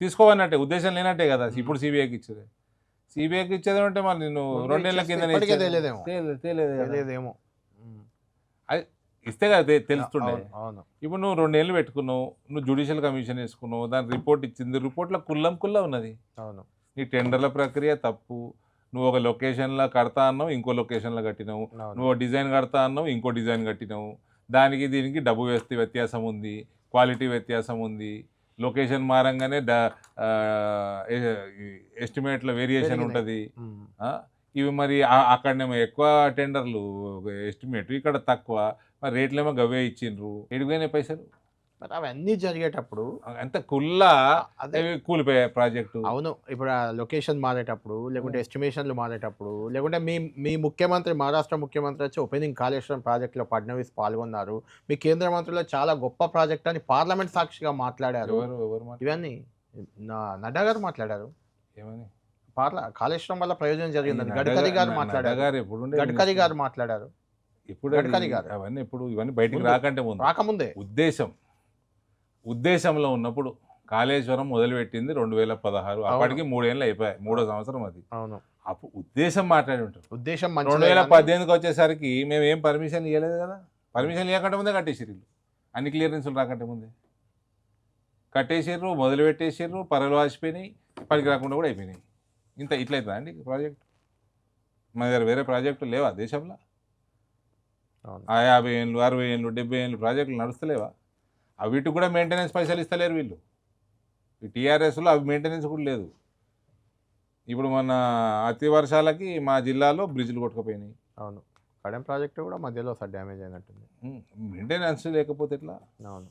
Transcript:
తీసుకోవన్నట్టే ఉద్దేశం లేనట్టే కదా ఇప్పుడు సిబిఐకి ఇచ్చేది. సిబిఐకి ఇచ్చేది అంటే మరి నేను ముందు రెండేళ్ళ కింద. ఉమ్. ఇస్తే కదా తెలుస్తుండే. ఇప్పుడు నువ్వు రెండేళ్ళు పెట్టుకున్నావు నువ్వు జుడిషియల్ కమిషన్ వేసుకున్నావు దాని రిపోర్ట్ ఇచ్చింది రిపోర్ట్లో కుల్లం కుల్లా ఉన్నది. అవును. నీ టెండర్ల ప్రక్రియ తప్పు నువ్వు ఒక లొకేషన్లో కడతా అన్నావు ఇంకో లొకేషన్లో కట్టినావు. నువ్వు డిజైన్ కడతా అన్నావు ఇంకో డిజైన్ కట్టినావు. దానికి దీనికి డబ్బు వేస్తే వ్యత్యాసం ఉంది క్వాలిటీ వ్యత్యాసం ఉంది. లొకేషన్ మారంగానే డ ఎస్టిమేట్లో వేరియేషన్. ఉంటుంది. ఇవి మరి అక్కడనేమో ఎక్కువ టెండర్లు ఎస్టిమేట్ ఇక్కడ తక్కువ మరి రేట్లేమో గవే ఇచ్చిండ్రు ఎడిపోయినాయి పైసలు మరి అవన్నీ జరిగేటప్పుడు అంత కుల్లా అదే. కూలిపోయే ప్రాజెక్టు? అవును. ఇప్పుడు ఆ లొకేషన్ మారేటప్పుడు లేకుంటే ఎస్టిమేషన్లు మారేటప్పుడు లేకుంటే మీ మీ ముఖ్యమంత్రి మహారాష్ట్ర ముఖ్యమంత్రి వచ్చి ఓపెనింగ్ కాళేశ్వరం ప్రాజెక్టులో ఫడ్నవీస్ పాల్గొన్నారు. మీ కేంద్ర మంత్రులు చాలా గొప్ప ప్రాజెక్ట్ అని పార్లమెంట్ సాక్షిగా మాట్లాడారు. ఎవరు ఎవరు మాట ఇవన్నీ నడ్డా గారు మాట్లాడారు. ఏమని? పార్ల కాళేశ్వరం వల్ల ప్రయోజనం జరిగిందని గడ్కరీ గారు మాట్లాడారు. గడ్కరీ గారు మాట్లాడారు. ఇప్పుడు. అవన్నీ ఇప్పుడు ఇవన్నీ బయటికి. రాకంటే ముందు. రాకముందే. ఉద్దేశం. ఉద్దేశంలో ఉన్నప్పుడు కాళేశ్వరం మొదలుపెట్టింది రెండు వేల పదహారు అప్పటికి మూడేళ్ళు అయిపోయాయి మూడో సంవత్సరం అది. అవును. అప్పుడు ఉద్దేశం మాట్లాడి ఉంటారు. ఉద్దేశం రెండు వేల పద్దెనిమిదికి వచ్చేసరికి మేము ఏం పర్మిషన్ ఇవ్వలేదు కదా? పర్మిషన్ ఇవ్వకంటే ముందే కట్టేసిర్రు. అన్ని క్లియరెన్స్లు రాకంటే ముందే. కట్టేసిర్రు మొదలు పెట్టేసిర్రు పరలు వాసిపోయినాయి పనికి రాకుండా కూడా అయిపోయినాయి. ఇంత ఇట్లయితుందా అండి ప్రాజెక్ట్ మన దగ్గర వేరే ప్రాజెక్టులు లేవా దేశంలో. ఆ యాభై ఏళ్ళు అరవై ఏళ్ళు డెబ్బై ఏళ్ళు ప్రాజెక్టులు నడుస్తలేవా? అవి వీటికి కూడా మెయింటెనెన్స్ పైసలు ఇస్తలేరు వీళ్ళు. ఈ టీఆర్ఎస్లో అవి మెయింటెనెన్స్ కూడా లేదు. ఇప్పుడు మన అతి వర్షాలకి మా జిల్లాలో బ్రిడ్జ్లు కొట్టుకుపోయినాయి. అవును. కడెం ప్రాజెక్టు కూడా మధ్యలో సార్ డ్యామేజ్ అయినట్టుంది. మెయింటెనెన్స్ లేకపోతే ఎట్లా? అవును.